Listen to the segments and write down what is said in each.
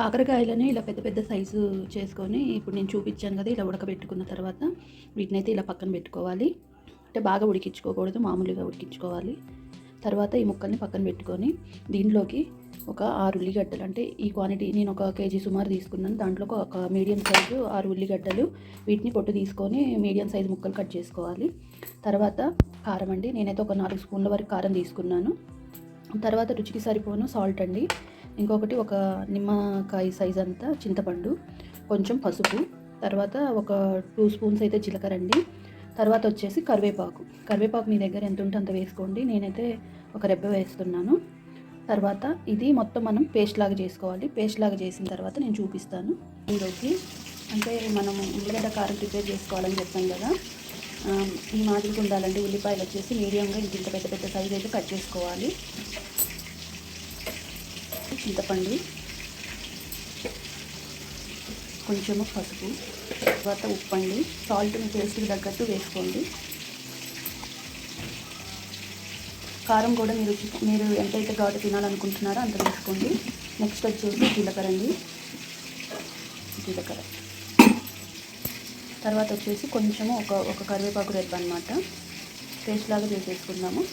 కాకరకాయలని ఇలా పెద్ద పెద్ద సైజు చేసుకొని ఇప్పుడు నేను చూపించాను కదా ఇలా ఉడకబెట్టుకున్న తర్వాత వీటిని అయితే ఇలా పక్కన పెట్టుకోవాలి. అంటే బాగా ఉడికించుకోకూడదు మామూలుగా ఉడికించుకోవాలి. తర్వాత ఈ ముక్కల్ని పక్కన పెట్టుకొని దీంట్లోకి ఒక ఆరు ఉల్లిగడ్డలు అంటే ఈ క్వాంటిటీ నేను ఒక కేజీ సుమారు తీసుకున్నాను. దాంట్లో ఒక మీడియం సైజు ఆరు ఉల్లిగడ్డలు వీటిని పొట్టు తీసుకొని మీడియం సైజు ముక్కలు కట్ చేసుకోవాలి. తర్వాత కారం అండి నేనైతే ఒక నాలుగు స్పూన్ల వరకు కారం తీసుకున్నాను. తర్వాత రుచికి సరిపోను సాల్ట్ అండి. ఇంకొకటి ఒక నిమ్మకాయ సైజ్ అంతా చింతపండు కొంచెం పసుపు తర్వాత ఒక టూ స్పూన్స్ అయితే జీలకర్ర అండి. తర్వాత వచ్చేసి కరివేపాకు. కరివేపాకు మీ దగ్గర ఎంత ఉంటే అంత వేసుకోండి. నేనైతే ఒక రెబ్బ వేస్తున్నాను. తర్వాత ఇది మొత్తం మనం పేస్ట్ లాగా చేసుకోవాలి. పేస్ట్ లాగా చేసిన తర్వాత నేను చూపిస్తాను. ఈరోజు అంటే మనం ఉల్లిగడ్డ కారం ప్రిపేర్ చేసుకోవాలని చెప్పాను కదా. ఈ మాదిరిగా ఉండాలంటే ఉల్లిపాయలు వచ్చేసి మీడియంగా ఇంత పెద్ద పెద్ద సైజ్ అయితే కట్ చేసుకోవాలి. చింతపండు కొంచెము పసుపు తర్వాత ఉప్పు అండి సాల్ట్ మీ టేస్ట్కి తగ్గట్టు వేసుకోండి. కారం కూడా మీరు మీరు ఎంతైతే ఘాటు తినాలనుకుంటున్నారో అంత వేసుకోండి. నెక్స్ట్ వచ్చేసి జీలకర్ర అండి. జీలకర్ర. తర్వాత వచ్చేసి కొంచెము ఒక ఒక కరివేపాకు రెబ్బ అనమాట పేస్ట్ లాగా చేసేసుకుందాము.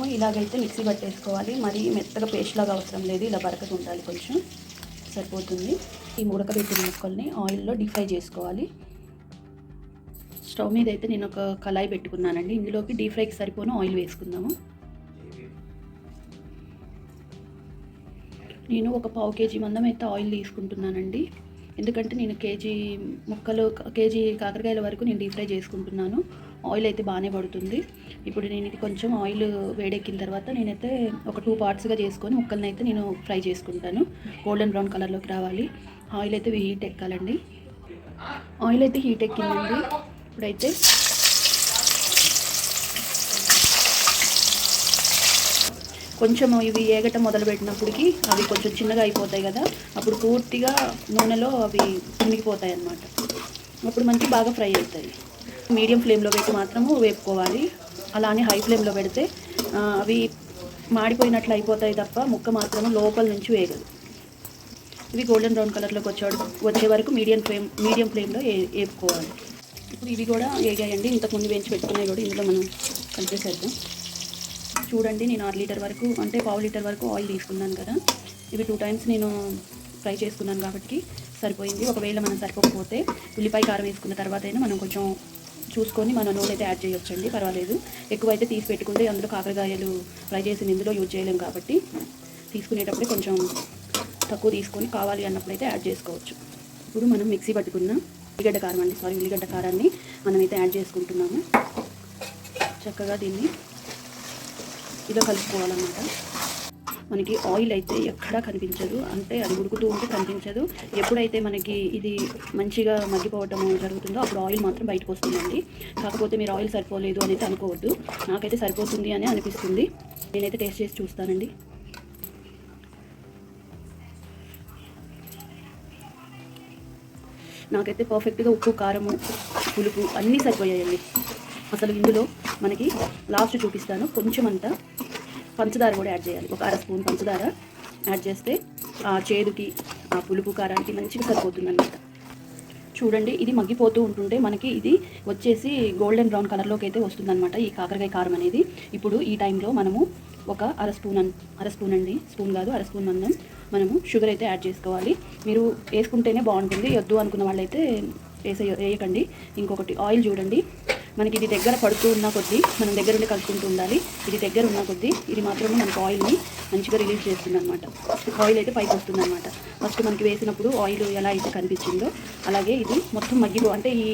ఇలాగైతే మిక్సీ పట్టేసుకోవాలి. మరీ మెత్తగా పేస్ట్ లాగా అవసరం లేదు. ఇలా బరకగా ఉండాలి కొంచెం. సరిపోతుంది. ఈ ఉడకబెట్టిన ముక్కల్ని ఆయిల్లో డీప్ ఫ్రై చేసుకోవాలి. స్టవ్ మీద అయితే నేను ఒక కళాయి పెట్టుకున్నానండి. ఇందులోకి డీప్ ఫ్రైకి సరిపోను ఆయిల్ వేసుకుందాము. నేను ఒక పావు కేజీ మందం అయితే ఆయిల్ తీసుకుంటున్నానండి. ఎందుకంటే నేను కేజీ ముక్కలు కేజీ కాకరకాయల వరకు నేను డీప్ ఫ్రై చేసుకుంటున్నాను. ఆయిల్ అయితే బాగానే పడుతుంది. ఇప్పుడు నేను ఇది కొంచెం ఆయిల్ వేడెక్కిన తర్వాత నేనైతే ఒక టూ పార్ట్స్గా చేసుకొని ముక్కల్ని అయితే నేను ఫ్రై చేసుకుంటాను. గోల్డెన్ బ్రౌన్ కలర్లోకి రావాలి. ఆయిల్ అయితే హీట్ ఎక్కాలండి. ఆయిల్ అయితే హీట్ ఎక్కిందండి. ఇప్పుడైతే కొంచెం ఇవి ఏగటం మొదలు పెట్టినప్పటికి అవి కొంచెం చిన్నగా అయిపోతాయి కదా. అప్పుడు పూర్తిగా నూనెలో అవి మునిగిపోతాయి అన్నమాట అప్పుడు మనకి బాగా ఫ్రై అవుతాయి. మీడియం ఫ్లేమ్లో పెట్టి మాత్రము వేపుకోవాలి. అలానే హై ఫ్లేమ్లో పెడితే అవి మాడిపోయినట్లు అయిపోతాయి తప్ప ముక్క మాత్రము లోపల నుంచి వేగదు. ఇవి గోల్డెన్ బ్రౌన్ కలర్లోకి వచ్చే వచ్చే వరకు మీడియం ఫ్లేమ్ మీడియం ఫ్లేమ్లో ఏ వేపుకోవాలి. ఇప్పుడు ఇవి కూడా వేగాయండి. ఇంతకుముందు వేయించి పెట్టుకున్నాయి కూడా ఇందులో మనం కలిపేసేద్దాం. చూడండి నేను ఆరు లీటర్ వరకు అంటే పావు లీటర్ వరకు ఆయిల్ తీసుకున్నాను కదా. ఇవి టూ టైమ్స్ నేను ఫ్రై చేసుకున్నాను కాబట్టి సరిపోయింది. ఒకవేళ మనం సరిపోకపోతే ఉల్లిపాయ కారం వేసుకున్న తర్వాత అయినా మనం కొంచెం చూసుకొని మన నూనె అయితే యాడ్ చేయొచ్చండి పర్వాలేదు. ఎక్కువైతే తీసి పెట్టుకుంటే అందులో కాకరకాయలు ఫ్రై చేసిన ఇందులో యూజ్ చేయలేం కాబట్టి తీసుకునేటప్పుడే కొంచెం తక్కువ తీసుకొని కావాలి అన్నప్పుడైతే యాడ్ చేసుకోవచ్చు. ఇప్పుడు మనం మిక్సీ పట్టుకున్న ఉల్లిగడ్డ కారం అండి సారీ ఉల్లిగడ్డ కారాన్ని మనమైతే యాడ్ చేసుకుంటున్నాము. చక్కగా దీన్ని ఇలా కలుపుకోవాలన్నమాట. మనకి ఆయిల్ అయితే ఎక్కడా కనిపించదు. అంటే అది ఉడుకుతూ ఉంటే కనిపించదు. ఎప్పుడైతే మనకి ఇది మంచిగా మగ్గిపోవటం జరుగుతుందో అప్పుడు ఆయిల్ మాత్రం బయటకు వస్తుందండి. కాకపోతే మీరు ఆయిల్ సరిపోలేదు అనేది అనుకోవద్దు. నాకైతే సరిపోతుంది అని అనిపిస్తుంది. నేనైతే టేస్ట్ చేసి చూస్తానండి. నాకైతే పర్ఫెక్ట్గా ఉప్పు కారము పులుపు అన్నీ సరిపోయాయండి. అసలు ఇందులో మనకి లాస్ట్ చూపిస్తాను. కొంచెం అంతా పంచదార కూడా యాడ్ చేయాలి. ఒక అర స్పూన్ పంచదార యాడ్ చేస్తే ఆ చేదుకి ఆ పులుపు కారానికి మంచిగా సరిపోతుంది చూడండి ఇది మగ్గిపోతూ ఉంటుంటే మనకి ఇది వచ్చేసి గోల్డెన్ బ్రౌన్ కలర్లోకి అయితే వస్తుందన్నమాట ఈ కాకరకాయ కారం అనేది. ఇప్పుడు ఈ టైంలో మనము ఒక అర స్పూన్ అన్ అర స్పూన్ అండి స్పూన్ కాదు అర స్పూన్ మందం మనము షుగర్ అయితే యాడ్ చేసుకోవాలి. మీరు వేసుకుంటేనే బాగుంటుంది వద్దు అనుకున్న వాళ్ళైతే వేసే వేయకండి. ఇంకొకటి ఆయిల్ చూడండి. మనకి ఇది దగ్గర పడుతూ ఉన్న కొద్దీ మనం దగ్గర ఉండి కలుపుకుంటూ ఉండాలి. ఇది దగ్గర ఉన్న కొద్దీ ఇది మాత్రమే మనకు ఆయిల్ని మంచిగా రిలీజ్ చేస్తుంది అనమాట ఆయిల్ అయితే పైకి వస్తుంది అనమాట ఫస్ట్ మనకి వేసినప్పుడు ఆయిల్ ఎలా అయితే కనిపించిందో అలాగే ఇది మొత్తం మగ్గిపో అంటే ఈ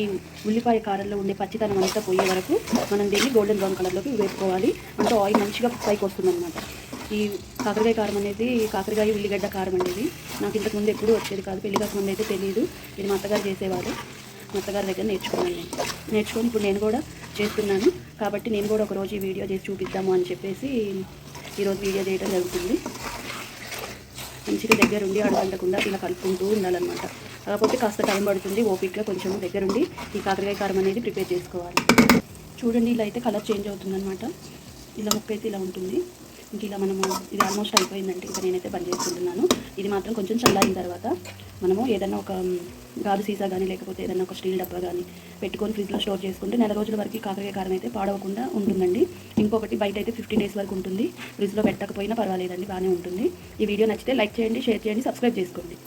ఉల్లిపాయ కారంలో ఉండే పచ్చితనం అంతా పోయే వరకు మనం దీన్ని గోల్డెన్ బ్రౌన్ కలర్లోకి వేసుకోవాలి. అంటే ఆయిల్ మంచిగా పైకి వస్తుంది అనమాట ఈ కాకరకాయ కారం అనేది కాకరకాయ ఉల్లిగడ్డ కారం అనేది నాకు ఇంతకుముందు ఎప్పుడూ వచ్చేది కాదు. పెళ్ళి కాకముందు అయితే తెలియదు ఇది మా అత్తగారు చేసేవారు. మా అత్తగారి దగ్గర నేర్చుకున్నాను నేను నేర్చుకొని ఇప్పుడు నేను కూడా చేస్తున్నాను. కాబట్టి నేను కూడా ఒక రోజు ఈ వీడియో చేసి చూపిద్దాము అని చెప్పేసి ఈరోజు వీడియో చేయడం జరుగుతుంది. మంచిగా దగ్గరుండి అడగంటకుండా ఇలా కలుపుకుంటూ ఉండాలన్నమాట. కాకపోతే కాస్త టైం పడుతుంది ఓపిక్గా కొంచెం దగ్గరుండి ఈ కాకరకాయ కారం అనేది ప్రిపేర్ చేసుకోవాలి. చూడండి ఇలా అయితే కలర్ చేంజ్ అవుతుందన్నమాట. ఇలా ముక్క అయితే ఇలా ఉంటుంది. ఇంక ఇలా మనము ఇది ఆల్మోస్ట్ అయిపోయిందండి. ఇంకా నేనైతే బంద్ చేసుకుంటున్నాను. ఇది మాత్రం కొంచెం చల్లారిన తర్వాత మనము ఏదైనా ఒక గాజు సీసా కానీ లేకపోతే ఏదైనా ఒక స్టీల్ డబ్బా కానీ పెట్టుకొని ఫ్రిడ్జ్లో స్టోర్ చేసుకుంటే నెల రోజుల వరకు కాకరకాయ కారం అయితే పాడవకుండా ఉంటుందండి. ఇంకొకటి బయట అయితే ఫిఫ్టీన్ డేస్ వరకు ఉంటుంది. ఫ్రిడ్జ్లో పెట్టకపోయినా పర్వాలేదండి బాగానే ఉంటుంది. ఈ వీడియో నచ్చితే లైక్ చేయండి షేర్ చేయండి సబ్స్క్రైబ్ చేసుకోండి.